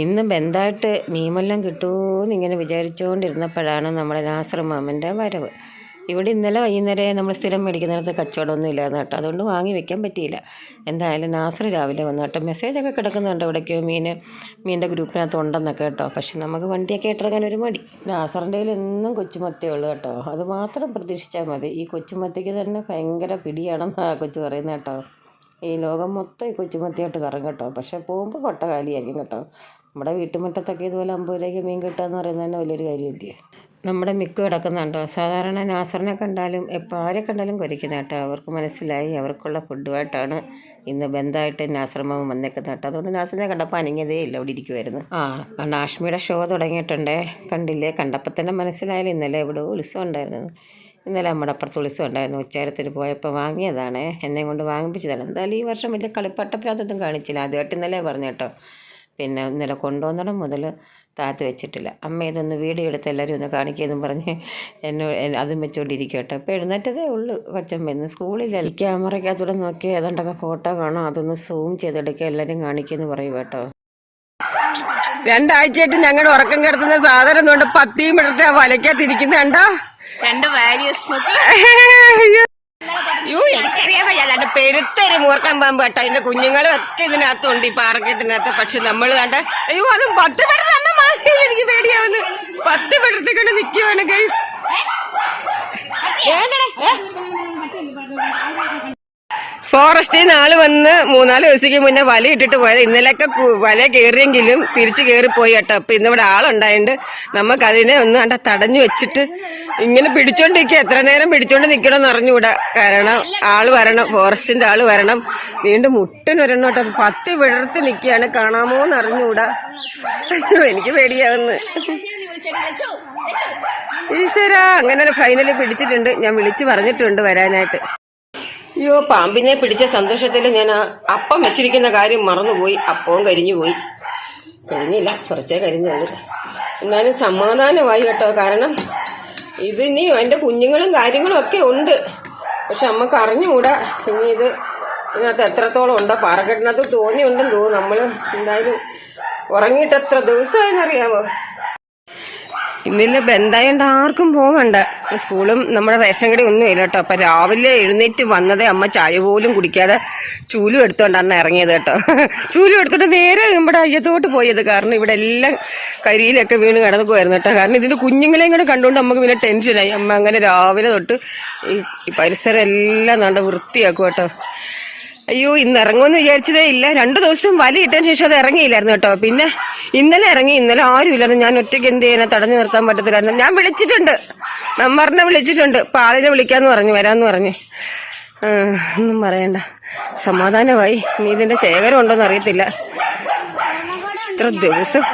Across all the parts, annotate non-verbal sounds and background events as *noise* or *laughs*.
ഇന്ന് ബന്ധായിട്ട് മീമെല്ലാം കിട്ടുമെന്ന് ഇങ്ങനെ വിചാരിച്ചുകൊണ്ടിരുന്നപ്പോഴാണ് നമ്മുടെ നാസർ മാമന്റെ വരവ്. ഇവിടെ ഇന്നലെ വൈകുന്നേരം നമ്മൾ സ്ഥിരം മേടിക്കുന്നിടത്ത് കച്ചവടമൊന്നും ഇല്ലായിരുന്നു കേട്ടോ. അതുകൊണ്ട് വാങ്ങി വെക്കാൻ പറ്റിയില്ല. എന്തായാലും നാസർ രാവിലെ വന്നു കേട്ടോ. മെസ്സേജൊക്കെ കിടക്കുന്നുണ്ട് ഇവിടേക്കോ മീൻ മീനിന്റെ ഗ്രൂപ്പിനകത്ത് ഉണ്ടെന്നൊക്കെ കേട്ടോ. പക്ഷെ നമുക്ക് വണ്ടിയൊക്കെ ഇട്ടിറങ്ങാൻ ഒരു മടി. നാസറിന്റെ കയ്യിൽ എന്നും കൊച്ചുമത്തേ ഉള്ളൂ കേട്ടോ. അത് മാത്രം പ്രതീക്ഷിച്ചാൽ മതി. ഈ കൊച്ചുമത്തിക്ക് തന്നെ ഭയങ്കര പിടിയാണെന്ന് ആ കൊച്ചു പറയുന്നത് കേട്ടോ. ഈ ലോകം മൊത്തം ഈ കൊച്ചുമത്തിയായിട്ട് കറങ്ങും കേട്ടോ. പക്ഷെ പോകുമ്പോൾ കൊട്ട കാലിയായിരിക്കും കേട്ടോ. നമ്മുടെ വീട്ടുമുറ്റത്തൊക്കെ ഇതുപോലെ അമ്പത് രൂപയ്ക്ക് മീൻ കിട്ടുക എന്ന് പറയുന്നത് തന്നെ വലിയൊരു കാര്യമില്ലേ? നമ്മുടെ മിക്ക കിടക്കുന്നുണ്ടോ? സാധാരണ നാസറിനെ കണ്ടാലും എപ്പോൾ ആരെ കണ്ടാലും കൊരയ്ക്കുന്ന കേട്ടോ. അവർക്ക് മനസ്സിലായി അവർക്കുള്ള ഫുഡുമായിട്ടാണ് ഇന്ന് ബന്ധമായിട്ട് നാസർമ്മ വന്നേക്കുന്നത് കേട്ടോ. അതുകൊണ്ട് നാസറിനെ കണ്ടപ്പോൾ അനങ്ങിയതേ ഇല്ല അവിടെ ഇരിക്കുമായിരുന്നു ആ കാരണം ആഷ്മിയുടെ ഷോ തുടങ്ങിയിട്ടുണ്ടേ. കണ്ടില്ലേ? കണ്ടപ്പോൾ തന്നെ മനസ്സിലായാലും ഇന്നലെ ഇവിടെ ഉത്സവം ഉണ്ടായിരുന്നു ഇന്നലെ നമ്മുടെ അപ്പുറത്ത് ഉത്സവം ഉണ്ടായിരുന്നു. ഉച്ചാരത്തിൽ പോയപ്പോൾ വാങ്ങിയതാണ്. എന്നെ കൊണ്ട് വാങ്ങിപ്പിച്ചതാണ്. എന്തായാലും ഈ വർഷം വലിയ കളിപ്പട്ടപ്രാതൊന്നും കാണിച്ചില്ല. ആദ്യമായിട്ട് ഇന്നലെ പറഞ്ഞു കേട്ടോ. പിന്നെ ഇന്നലെ കൊണ്ടുവന്നിടം മുതൽ താത്ത് വെച്ചിട്ടില്ല. അമ്മ ഇതൊന്ന് വീഡിയോ എടുത്ത് എല്ലാവരും ഒന്ന് കാണിക്കുമെന്നും പറഞ്ഞ് എന്നോട് എന്നെ അതും വെച്ചുകൊണ്ടിരിക്കട്ടെ കേട്ടോ. അപ്പോൾ എഴുന്നേറ്റതേ ഉള്ളൂ കൊച്ചമ്മ. ഇന്ന് സ്കൂളിലല്ല ക്യാമറയ്ക്കകത്തൂടെ നോക്കി ഏതാണ്ടൊക്കെ ഫോട്ടോ കാണാം. അതൊന്ന് സൂം ചെയ്തെടുക്കുക. എല്ലാവരും കാണിക്കുമെന്ന് പറയും കേട്ടോ. രണ്ടാഴ്ചയായിട്ട് ഞങ്ങളുടെ ഉറക്കം കിടത്തുന്ന സാധനം കൊണ്ട് പത്തിയും എടുത്ത് വലയ്ക്കകത്തിരിക്കുന്ന കണ്ടോ രണ്ട് വാരിയസ് നോക്കി അയ്യോ വയ്യ. അല്ലാണ്ട് പെരുത്തൊരു മൂർക്കൻ പാമ്പ് കേട്ടോ. അതിന്റെ കുഞ്ഞുങ്ങളും ഒക്കെ ഇതിനകത്തുണ്ട് ഈ പാറക്കെട്ടിനകത്ത്. പക്ഷെ നമ്മൾ കണ്ട അയ്യോ അത് പത്ത് പേരുടെ അമ്മ മാറിയില്ല എനിക്ക് പേടിയാവുന്നു. പത്ത് പെടുത്തിക്കൊണ്ട് നിൽക്കുവാണ് ഗൈസ്. ഫോറസ്റ്റിൽ നിന്ന് ആൾ വന്ന് മൂന്നാൽ ദിവസത്തേക്ക് മുന്നേ വല ഇട്ടിട്ട് പോയത്. ഇന്നലെയൊക്കെ വല കയറിയെങ്കിലും തിരിച്ചു കയറിപ്പോയി കേട്ടോ. അപ്പൊ ഇന്നിവിടെ ആളുണ്ടായോണ്ട് നമുക്ക് അതിനെ ഒന്ന് കണ്ട തടഞ്ഞു വെച്ചിട്ട് ഇങ്ങനെ പിടിച്ചോണ്ടിരിക്കുക എത്ര നേരം പിടിച്ചോണ്ട് നിൽക്കണമെന്ന് അറിഞ്ഞുകൂടാ. കാരണം ആൾ വരണം ഫോറസ്റ്റിന്റെ ആൾ വരണം. വീണ്ടും മുട്ടൻ വരണം കേട്ടോ പത്ത് വിടർത്ത് നിൽക്കുകയാണ് കാണാമോ എന്ന് അറിഞ്ഞുകൂടാ. എനിക്ക് പേടിയാവുന്നു. ഈശ്വര അങ്ങനെ ഫൈനലി പിടിച്ചിട്ടുണ്ട്. ഞാൻ വിളിച്ചു പറഞ്ഞിട്ടുണ്ട് വരാനായിട്ട്. അയ്യോ പാമ്പിനെ പിടിച്ച സന്തോഷത്തിൽ ഞാൻ അപ്പം വെച്ചിരിക്കുന്ന കാര്യം മറന്നുപോയി. അപ്പവും കരിഞ്ഞു പോയി കരിഞ്ഞില്ല കുറച്ചേ കരിഞ്ഞുള്ളൂ. എന്നാലും സമാധാനമായി കേട്ടോ. കാരണം ഇതിനി എന്റെ കുഞ്ഞുങ്ങളും കാര്യങ്ങളും ഒക്കെ ഉണ്ട്. പക്ഷെ അമ്മയ്ക്ക് അറിഞ്ഞുകൂടാ. ഇനി ഇത് ഇതിനകത്ത് എത്രത്തോളം ഉണ്ടോ. പാറക്കെട്ടിനകത്ത് തോന്നിയുണ്ടെന്ന് തോന്നുന്നു നമ്മൾ എന്തായാലും ഉറങ്ങിയിട്ട് എത്ര ദിവസമായെന്നറിയാമോ ഇന്നില്ല ബന്ധായോണ്ട് ആർക്കും പോകണ്ട സ്കൂളും നമ്മുടെ റേഷൻ കടി ഒന്നും ഇല്ല കേട്ടോ. അപ്പം രാവിലെ എഴുന്നേറ്റ് വന്നതേ അമ്മ ചായ പോലും കുടിക്കാതെ ചൂലും എടുത്തുകൊണ്ടാണ് ഇറങ്ങിയത് കേട്ടോ. ചൂലും എടുത്തിട്ട് നേരെ നമ്മുടെ അയ്യത്തോട്ട് പോയത്. കാരണം ഇവിടെ എല്ലാം കരിയിലൊക്കെ വീണ് കിടന്നു പോയിരുന്നു കേട്ടോ. കാരണം ഇതിന്റെ കുഞ്ഞുങ്ങളെയും കൂടെ കണ്ടുകൊണ്ട് നമുക്ക് പിന്നെ ടെൻഷനായി. അമ്മ അങ്ങനെ രാവിലെ തൊട്ട് ഈ പരിസരം എല്ലാം നല്ല വൃത്തിയാക്കും കേട്ടോ. അയ്യോ ഇന്ന് ഇറങ്ങുമെന്ന് വിചാരിച്ചതേ ഇല്ല. രണ്ട് ദിവസം വല ഇട്ടതിന് ശേഷം അത് ഇറങ്ങിയില്ലായിരുന്നു കേട്ടോ. പിന്നെ ഇന്നലെ ഇറങ്ങി ഇന്നലെ ആരും ഞാൻ ഒറ്റയ്ക്ക് എന്ത് ചെയ്യാനാ? തടഞ്ഞു നിർത്താൻ പറ്റത്തില്ലായിരുന്നു. ഞാൻ വിളിച്ചിട്ടുണ്ട്. മെമ്പറിനെ വിളിച്ചിട്ടുണ്ട്. പാലിനെ വിളിക്കാന്ന് പറഞ്ഞു വരാന്ന് പറഞ്ഞു. ഒന്നും പറയണ്ട. സമാധാനമായി. നീ ഇതിന്റെ ശേഖരം ഉണ്ടോന്ന് അറിയത്തില്ല. ഇത്ര ദിവസം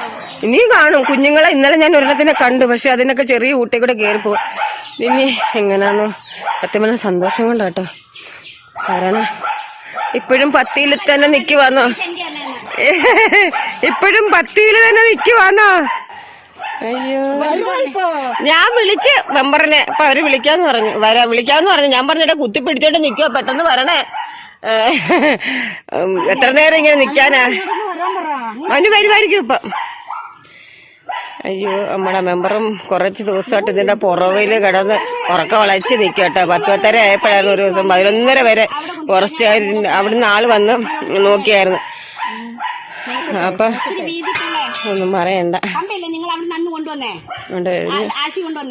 ഇനിയും കാണും. കുഞ്ഞുങ്ങളെ ഇന്നലെ ഞാൻ ഒരെണ്ണത്തിനെ കണ്ടു. പക്ഷെ അതിനൊക്കെ ചെറിയ ഊട്ടി കൂടെ കയറിപ്പോ ഇനി എങ്ങനെയാന്നോ പത്തിമല സന്തോഷം കൊണ്ടാട്ടോ. കാരണം ഇപ്പോഴും പത്തിയിൽ തന്നെ നിക്കുവാന്നോ? *laughs* ഇപ്പോഴും പത്തിയിൽ തന്നെ നിക്കുവാന്നോ? അയ്യോ. ഞാൻ വിളിച്ച് മെമ്പറിനെ അപ്പൊ അവർ വിളിക്കാന്ന് പറഞ്ഞു. വരാ വിളിക്കാന്ന് പറഞ്ഞു. ഞാൻ പറഞ്ഞിട്ട് കുത്തി പിടിച്ചോണ്ട് നിക്കുവാ? പെട്ടെന്ന് വരണേ. എത്ര നേരം ഇങ്ങനെ നിക്കാനാ? മനു വരുമായിരിക്കും ഇപ്പൊ. അയ്യോ നമ്മുടെ മെമ്പറും കുറച്ച് ദിവസമായിട്ട് ഇതിന്റെ പുറവിൽ കിടന്ന് ഉറക്കം വളച്ച് നിൽക്കട്ടെ പത്ത് പത്തര ആയപ്പോഴായിരുന്നു ഒരു ദിവസം പതിനൊന്നര വരെ ഫോറസ്റ്റ് അവിടുന്ന് ആൾ വന്ന് നോക്കിയായിരുന്നു. അപ്പൊ. ഒന്നും പറയണ്ട.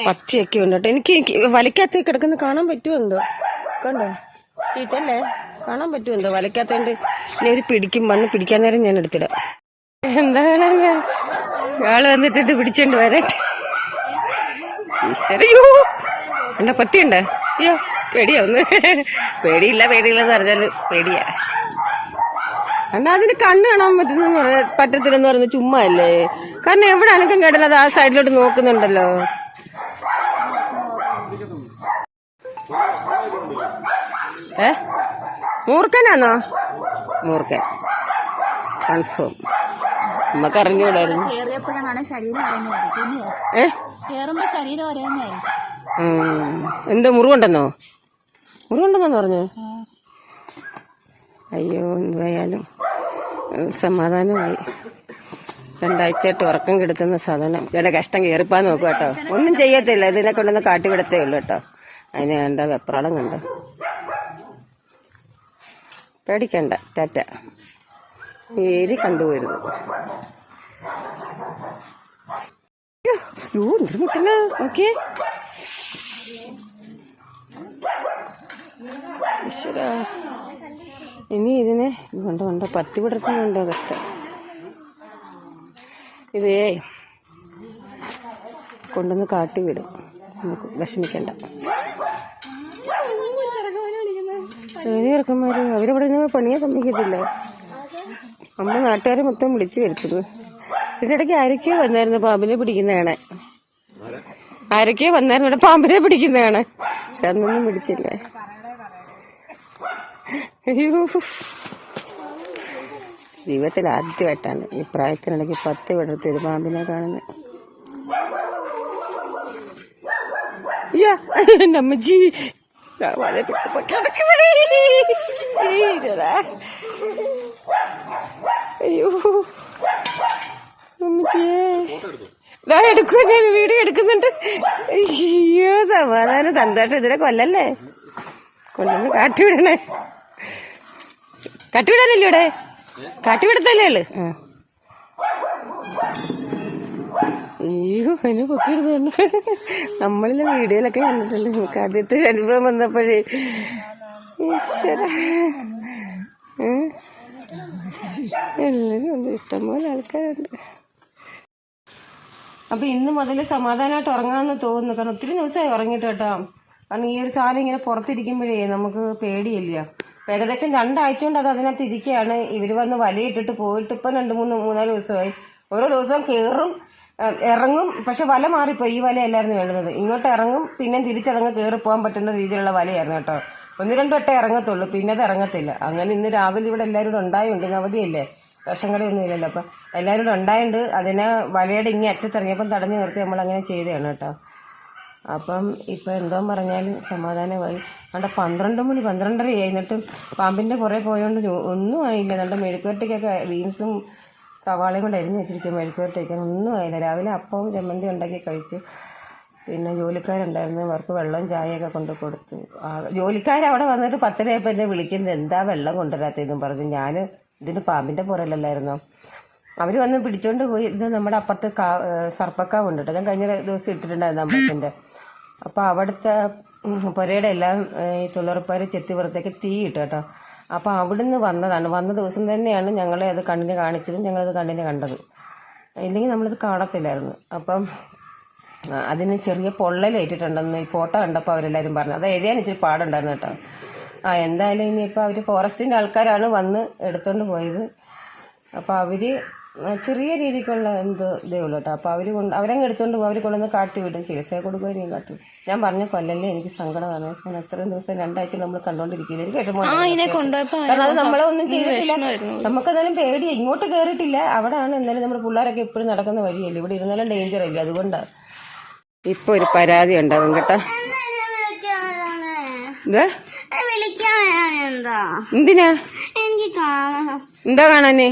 പത്തിയൊക്കെ ഉണ്ട് കേട്ടോ. എനിക്ക് എനിക്ക് വലക്കകത്ത് കിടക്കുന്ന കാണാൻ പറ്റുമോ എന്തോ? കണ്ടോ? ചീറ്റല്ലേ കാണാൻ പറ്റുമോ എന്തോ? വലക്കകത്തോണ്ട് ഇനി ഒരു പിടിക്കും വന്ന് പിടിക്കാൻ നേരം ഞാൻ എടുത്തിടാം. എന്താണ് ഞാൻ ആൾ വന്നിട്ടിട്ട് പിടിച്ചോണ്ട് വരട്ടെ. ഈശ്വരയോ എന്താ പത്തിയുണ്ടോ? അയ്യോ പേടിയാവുന്നു പേടിയില്ല പേടിയില്ല എന്ന് പറഞ്ഞാൽ പേടിയാ. എന്നാ അതിന് കണ്ണ് കാണാൻ പറ്റുന്ന പറ്റത്തില്ലെന്ന് പറയുന്നത് ചുമ്മാ അല്ലേ കാരണം എവിടെ അനക്കം കേട്ടത് ആ സൈഡിലോട്ട് നോക്കുന്നുണ്ടല്ലോ. ഏ? മൂർക്കനാന്നോ മൂർഖൻ. കൺഫേം നമുക്ക് അറിഞ്ഞൂടായിരുന്നു. എന്താ മുറിവുണ്ടെന്നോ? മുറിവുണ്ടെന്നോ പറഞ്ഞു? അയ്യോ എന്തായാലും സമാധാനമായി. രണ്ടാഴ്ചയായിട്ട് ഉറക്കം കെടുത്തുന്ന സാധനം. ഇതിന്റെ കഷ്ടം കയറിപ്പാൻ നോക്കുക കേട്ടോ. ഒന്നും ചെയ്യത്തില്ല. ഇതിനെ കൊണ്ടൊന്ന് കാട്ടിവിടത്തേ ഉള്ളൂ കേട്ടോ. അതിന് എന്താ വെപ്രാളം കണ്ടോ. പേടിക്കണ്ട ടാറ്റ. പേര് കണ്ടുപോയിരുന്നു ഓക്കേ ഇനി ഇതിനെ കൊണ്ട് കൊണ്ട് പത്തി പിടുത്തം കഷ്ടം ഇതേ കൊണ്ടുവന്ന് കാട്ടി വിടും. നമുക്ക് വിഷമിക്കണ്ട. ചെറുക്കന്മാര് അവരിവിടെ നിന്ന് പണിയെ സമ്മതിക്കത്തില്ല. അമ്മ നാട്ടുകാരെ മൊത്തം വിളിച്ചു വരുത്തുന്നു ഇതിനിടയ്ക്ക് ആരൊക്കെയോ വന്നായിരുന്നു പാമ്പിനെ പിടിക്കുന്നതാണ് ആരൊക്കെയോ വന്നായിരുന്നു ഇവിടെ പാമ്പിനെ പിടിക്കുന്നതാണ് പക്ഷെ അന്നൊന്നും പിടിച്ചില്ല *laughs* അയ്യോ ജീവിതത്തിൽ ആദ്യമായിട്ടാണ് ഈ പ്രായത്തിനിടയ്ക്ക് പത്ത് വിടർത്തി ഒരു പാമ്പിനെ കാണുന്നത്. അമ്മച്ചി. ഞാൻ വീഡിയോ എടുക്കുന്നുണ്ട്. അയ്യോ സമാധാനം സന്തോഷം. ഇതിനെ കൊല്ലല്ലേ? കൊല്ലന്ന് കാട്ടിവിടണേ കാട്ടിവിടാനല്ലേ ഇവിടെ? കാട്ടിവിടത്തല്ലേ ഉള്ളു? അയ്യോ പൊക്കിയിരുന്നു നമ്മളിലെ വീഡിയോയിലൊക്കെ കണ്ടിട്ടില്ല നമുക്ക് ആദ്യത്തെ അനുഭവം വന്നപ്പോഴേ. ഈശ്വര. എല്ലാരും എല്ലാവരും ഉണ്ട് ഇഷ്ടംപോലെ ആൾക്കാരുണ്ട്. അപ്പൊ ഇന്ന് മുതൽ സമാധാനമായിട്ട് ഉറങ്ങാമെന്ന് തോന്നുന്നു. കാരണം ഒത്തിരി ദിവസമായി ഉറങ്ങിയിട്ട് കേട്ടോ. കാരണം ഈ ഒരു സാധനം ഇങ്ങനെ പുറത്തിരിക്കുമ്പോഴേ നമുക്ക് പേടിയില്ല. ഇപ്പൊ ഏകദേശം രണ്ടാഴ്ച കൊണ്ട് അത് അതിനകത്ത് ഇരിക്കുകയാണ് ഇവർ വന്ന് വലയിട്ടിട്ട് പോയിട്ട് ഇപ്പം രണ്ട് മൂന്ന് മൂന്നാൽ ദിവസമായി. ഓരോ ദിവസവും കയറും ഇറങ്ങും. പക്ഷെ വല മാറിപ്പോയി. ഈ വലയല്ലായിരുന്നു വേണ്ടുന്നത്. ഇങ്ങോട്ട് ഇറങ്ങും പിന്നെ തിരിച്ചതങ്ങ് കയറി പോകാൻ പറ്റുന്ന രീതിയിലുള്ള വലയായിരുന്നു കേട്ടോ. ഒന്ന് രണ്ട് വട്ടേ ഇറങ്ങത്തുള്ളൂ. പിന്നെ അത് ഇറങ്ങത്തില്ല. അങ്ങനെ ഇന്ന് രാവിലെ ഇവിടെ എല്ലാവരും കൂടെ ഉണ്ടായുണ്ട് ഇന്ന് അവധിയല്ലേ റേഷൻ കടയൊന്നും ഇല്ലല്ലോ. അപ്പം എല്ലാവരും കൂടെ ഉണ്ടായുണ്ട് അതിനെ വലയുടെ ഇങ്ങനെ അറ്റത്തിറങ്ങിയപ്പം തടഞ്ഞു നിർത്തി നമ്മൾ അങ്ങനെ ചെയ്തതാണ് കേട്ടോ. അപ്പം ഇപ്പം എന്തോ പറഞ്ഞാലും സമാധാനമായി. അവിടെ പന്ത്രണ്ട് മണി പന്ത്രണ്ടര ആയിരുന്നിട്ട് പാമ്പിന്റെ കുറേ പോയതുകൊണ്ട് ഒന്നും ആയില്ല. നല്ല മെഴുക്കുവരട്ടിക്കൊക്കെ ബീൻസും സവാളയും കൊണ്ട് അരിഞ്ഞ് വെച്ചിരിക്കും മെഴുക്കുവരട്ടയ്ക്ക് ഒന്നും ആയില്ല. രാവിലെ അപ്പവും ചമ്മന്തി ഉണ്ടാക്കി കഴിച്ചു. പിന്നെ ജോലിക്കാരുണ്ടായിരുന്നു. അവർക്ക് വെള്ളം ചായയൊക്കെ കൊണ്ട് കൊടുത്തു. ജോലിക്കാരവിടെ വന്നിട്ട് പത്തരയപ്പം എന്നെ വിളിക്കുന്നത്. എന്താ വെള്ളം കൊണ്ടുവരാത്തതെന്നും പറഞ്ഞു. ഞാൻ ഇതിന് പാമ്പിന്റെ പുറയിലല്ലായിരുന്നോ അവർ വന്ന് പിടിച്ചോണ്ട് പോയി. ഇത് നമ്മുടെ അപ്പുറത്ത് കാ സർപ്പക്കാവ് ഉണ്ട് കേട്ടോ. ഞാൻ കഴിഞ്ഞ ദിവസം ഇട്ടിട്ടുണ്ടായിരുന്നു അമ്പലത്തിന്റെ അപ്പോൾ അവിടുത്തെ പുരയുടെ എല്ലാം ഈ തൊഴിലുറപ്പുകാർ ചെത്തി പുറത്തേക്ക് തീ ഇട്ടു കേട്ടോ. അപ്പോൾ അവിടുന്ന് വന്നതാണ്. വന്ന ദിവസം തന്നെയാണ് ഞങ്ങളെ അത് കണ്ണിന് കാണിച്ചതും ഞങ്ങളത് കണ്ണിന് കണ്ടത്. ഇല്ലെങ്കിൽ നമ്മളിത് കാണത്തില്ലായിരുന്നു. അപ്പം അതിന് ചെറിയ പൊള്ളലേറ്റിട്ടുണ്ടെന്ന് ഈ ഫോട്ടോ കണ്ടപ്പോൾ അവരെല്ലാവരും പറഞ്ഞു. അത് എഴുതാൻ ഇച്ചിരി പാടുണ്ടായിരുന്നു കേട്ടോ. ആ എന്തായാലും ഇനിയിപ്പോൾ അവർ ഫോറസ്റ്റിന്റെ ആൾക്കാരാണ് വന്ന് എടുത്തോണ്ട് പോയത്. അപ്പോൾ അവർ ചെറിയ രീതിക്കുള്ള എന്തോ ഇതേ ഉള്ളൂ കേട്ടോ. അപ്പോൾ അവർ കൊണ്ട് അവരങ്ങ് എടുത്തുകൊണ്ട് പോകും അവർ കൊണ്ടുവന്ന് കാട്ടി വിടും. ചികിത്സയെ കൊടുക്കുകയും കാട്ടി വിടും. ഞാൻ പറഞ്ഞ കൊല്ലല്ലേ എനിക്ക് സങ്കടമാണ് ഞാൻ അത്രയും ദിവസം രണ്ടാഴ്ച നമ്മൾ കണ്ടോണ്ടിരിക്കില്ല എനിക്ക് വിഷമമുണ്ട് കാരണം അത് നമ്മളെ ഒന്നും ചെയ്തിട്ടില്ല. നമുക്കതായാലും പേടിയാ. ഇങ്ങോട്ട് കയറിയിട്ടില്ല അവിടെയാണ് എന്നാലും നമ്മുടെ പിള്ളേരൊക്കെ എപ്പോഴും നടക്കുന്ന വഴിയല്ലേ. ഇവിടെ ഇരുന്നാലും ഡേഞ്ചർ അല്ലേ? അതുകൊണ്ടാണ് ഇപ്പൊ ഒരു പരാതി ഉണ്ടാവും കേട്ടോ. വിളിക്കാൻ എന്താ എന്തിനാ? എന്താ കാണാനേ?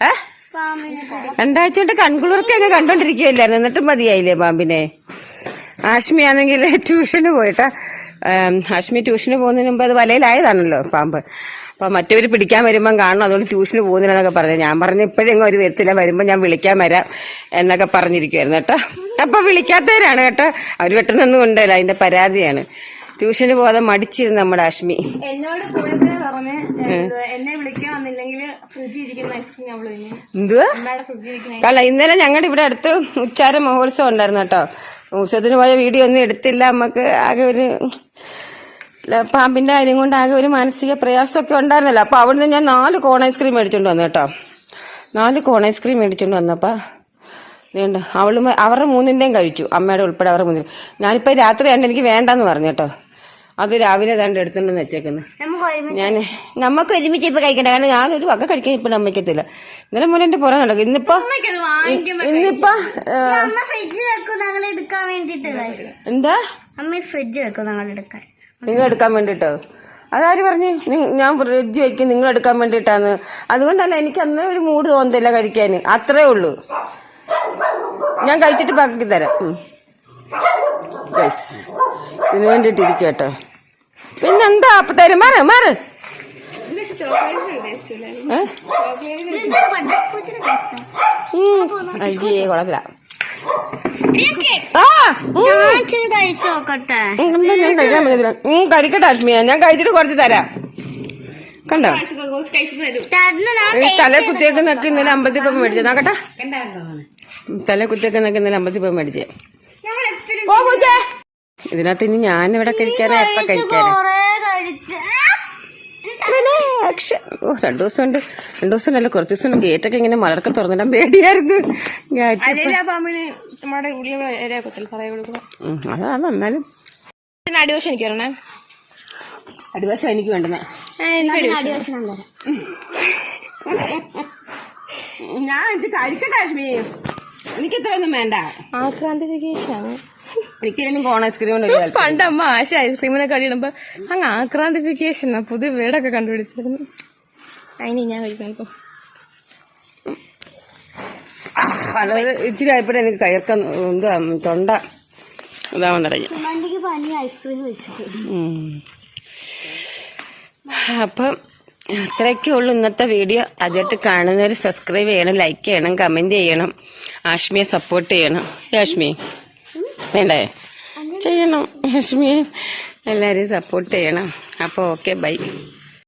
ഏ? രണ്ടാഴ്ച കൊണ്ട് കൺകുളിർക്കൊക്കെ കണ്ടോണ്ടിരിക്കുകയല്ലായിരുന്നു. എന്നിട്ടും മതിയായില്ലേ പാമ്പിനെ? ആഷ്മി ആണെങ്കിൽ ട്യൂഷന് പോയിട്ടാ. ആഷ്മി ട്യൂഷന് പോകുന്നതിന് മുമ്പ് അത് വലയിലായതാണല്ലോ പാമ്പ്. അപ്പൊ മറ്റവര് പിടിക്കാൻ വരുമ്പം കാണണം. അതുകൊണ്ട് ട്യൂഷന് പോകുന്നില്ലെന്നൊക്കെ പറഞ്ഞു. ഞാൻ പറഞ്ഞു ഇപ്പോഴെങ്ങും ഒരു വരത്തില്ല. വരുമ്പോൾ ഞാൻ വിളിക്കാൻ വരാം എന്നൊക്കെ പറഞ്ഞിരിക്കുവായിരുന്നു കേട്ടോ. അപ്പൊ വിളിക്കാത്തവരാണ് കേട്ടോ. അവർ പെട്ടെന്നൊന്നും ഉണ്ടല്ലോ അതിന്റെ പരാതിയാണ്. ട്യൂഷന് പോകാതെ മടിച്ചിരുന്നു നമ്മുടെ ആഷ്മി. എന്നോട് പറഞ്ഞ് എന്നെ വിളിക്കാൻ വന്നില്ലെങ്കിൽ ഫ്രിഡ്ജിൽ ഇരിക്കുന്ന ഐസ്ക്രീം ഞാൻ എന്തുവാ? അമ്മയുടെ ഫ്രിഡ്ജിൽ ഇരിക്കുന്ന അല്ല ഇന്നലെ ഞങ്ങളുടെ ഇവിടെ അടുത്ത് ഉച്ചാര മഹോത്സവം ഉണ്ടായിരുന്നു കേട്ടോ. ഉത്സവത്തിന് പോയ വീഡിയോ ഒന്നും എടുത്തില്ല. നമുക്ക് ആകെ ഒരു പാമ്പിന്റെ കാര്യം കൊണ്ട് ആകെ ഒരു മാനസിക പ്രയാസമൊക്കെ ഉണ്ടായിരുന്നല്ലോ. അപ്പൊ അവിടുന്ന് ഞാൻ നാല് കോൺ ഐസ്ക്രീം മേടിച്ചോണ്ട് വന്നു കേട്ടോ. നാല് കോൺ ഐസ്ക്രീം മേടിച്ചോണ്ട് വന്നപ്പാ വേണ്ട അവൾ അവരുടെ മൂന്നിന്റെയും കഴിച്ചു. അമ്മയുടെ ഉൾപ്പെടെ അവരുടെ മൂന്നിന്റെ ഞാനിപ്പോ രാത്രി രണ്ട് എനിക്ക് വേണ്ടെന്ന് പറഞ്ഞു കേട്ടോ. അത് രാവിലെ ദാണ്ട് എടുത്തുണ്ടെന്ന് വെച്ചേക്കുന്നു. നമുക്ക് ഒരുമിച്ച് ഞാൻ നമുക്ക് ഒരുമിച്ച് ഇപ്പൊ കഴിക്കണ്ട. കാരണം ഞാനൊരു വക കഴിക്കാൻ ഇപ്പൊ അമ്മയ്ക്കത്തില്ല ഇന്നലെ മുതൽ എന്റെ പുറം നടക്കും. ഇന്നിപ്പോ ഇന്നിപ്പോ എന്താ? അമ്മ ഫ്രിഡ്ജ് വെക്കും. ഞങ്ങൾ എടുക്കാൻ. നിങ്ങൾ എടുക്കാൻ വേണ്ടിട്ടോ? അതാര് പറഞ്ഞു? ഞാൻ ഫ്രിഡ്ജ് വെക്കും. നിങ്ങൾ എടുക്കാൻ വേണ്ടിട്ടാന്ന് അതുകൊണ്ടല്ല എനിക്ക് അന്നേ ഒരു മൂഡ് തോന്നുന്നില്ല കഴിക്കാൻ അത്രേ ഉള്ളൂ. ഞാൻ കഴിച്ചിട്ട് ബാക്കി തരാം. ഇതിനു വേണ്ടിട്ടിരിക്കട്ടോ കേട്ടോ. പിന്നെന്താ? അപ്പൊ തരും. മാറ് മാറ്. അയ്യേ കൊള്ളത്തില്ല. കഴിക്കട്ടെ അഷ്മിയ ഞാൻ കഴിച്ചിട്ട് കുറച്ച് തരാം. കണ്ടോ? തല കുത്തിയൊക്കെ നക്കി. ഇന്നലെ അമ്പത്തി പോയി മേടിച്ചത്. നോക്കട്ടെ. തല കുത്തിയൊക്കെ നക്കി ഇന്നലെ അമ്പത്തി പോയി മേടിച്ചേ. ഓ പൂച്ചേ ഇതിനകത്ത് ഇനി ഞാൻ ഇവിടെ കഴിക്കാനാ എപ്പ കഴിക്കാനാ. ഓ രണ്ടു ദിവസം ഉണ്ട് രണ്ടു ദിവസം അല്ല കുറച്ച് ദിവസം ഗേറ്റൊക്കെ ഇങ്ങനെ മലർക്കെ തുറന്നിടാൻ പേടിയായിരുന്നു. അതാണ് എന്നാലും. അടിവശം എനിക്ക് വരണേ അടിവശം എനിക്ക് വേണ്ടുന്നേ. ഞാൻ കഴിക്കട്ടെ എനിക്ക് ഇത്രയൊന്നും വേണ്ട. ആക്രാന്തി ആണ്. എനിക്കിതിനും കോൺ ഐസ്ക്രീം ഒരു താല്പര്യം. പണ്ട് അമ്മ ആശ ഐസ്ക്രീമിനെ കടിയിടുമ്പോ അങ്ങ് ആക്രാന്തിഫിക്കേഷൻ പുതിയ വീടൊക്കെ കണ്ടുപിടിച്ചിരുന്നു. അതിന് ഞാൻ കഴിക്കുന്നു ഇച്ചിരി ആയപ്പോഴേ എനിക്ക് കയർക്കം എന്താ തൊണ്ട ഇതാവാൻ തുടങ്ങി. അപ്പം അത്രയൊക്കെ ഉള്ളൂ ഇന്നത്തെ വീഡിയോ. അതിട്ട് കാണുന്നവർ സബ്സ്ക്രൈബ് ചെയ്യണം ലൈക്ക് ചെയ്യണം കമന്റ് ചെയ്യണം ആഷ്മിയെ സപ്പോർട്ട് ചെയ്യണം. ആഷ്മി? വേണ്ടേ ചെയ്യണം ലക്ഷ്മിയെ എല്ലാവരെയും സപ്പോർട്ട് ചെയ്യണം. അപ്പോൾ ഓക്കെ ബൈ